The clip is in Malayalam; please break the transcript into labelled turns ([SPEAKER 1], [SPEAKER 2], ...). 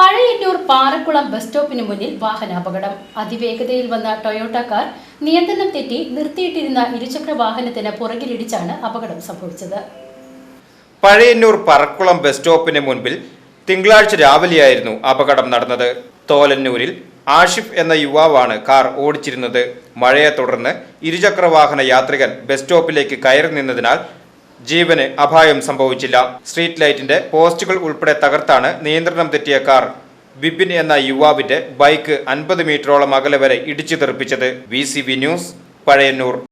[SPEAKER 1] Pazhayannur Parakkulam bus സ്റ്റോപ്പിന് മുന്നിൽ വാഹനാപകടം. അതിവേഗതയിൽ വന്ന ടൊയോട്ട കാർ നിയന്ത്രണം തെറ്റി നിർത്തിയിട്ടിരുന്ന ഇരുചക്ര വാഹനത്തിന് പുറകിലിടിച്ചാണ് അപകടം സംഭവിച്ചത്.
[SPEAKER 2] പഴയന്നൂർ പറക്കുളം ബസ് സ്റ്റോപ്പിന് മുൻപിൽ തിങ്കളാഴ്ച രാവിലെയായിരുന്നു അപകടം നടന്നത്. തോലന്നൂരിൽ ആഷിഫ് എന്ന യുവാവാണ് കാർ ഓടിച്ചിരുന്നത്. മഴയെ തുടർന്ന് ഇരുചക്ര വാഹന യാത്രികൻ ബസ് സ്റ്റോപ്പിലേക്ക് കയറി നിന്നതിനാൽ ജീവന് അപായം സംഭവിച്ചില്ല. സ്ട്രീറ്റ് ലൈറ്റിന്റെ പോസ്റ്റുകൾ ഉൾപ്പെടെ തകർത്താണ് നിയന്ത്രണം തെറ്റിയ കാർ. ബിപിൻ എന്ന യുവാവിന്റെ ബൈക്ക് അൻപത് മീറ്ററോളം അകലെ വരെ ഇടിച്ചു തെറിപ്പിച്ചത്. V news Pazhayannur.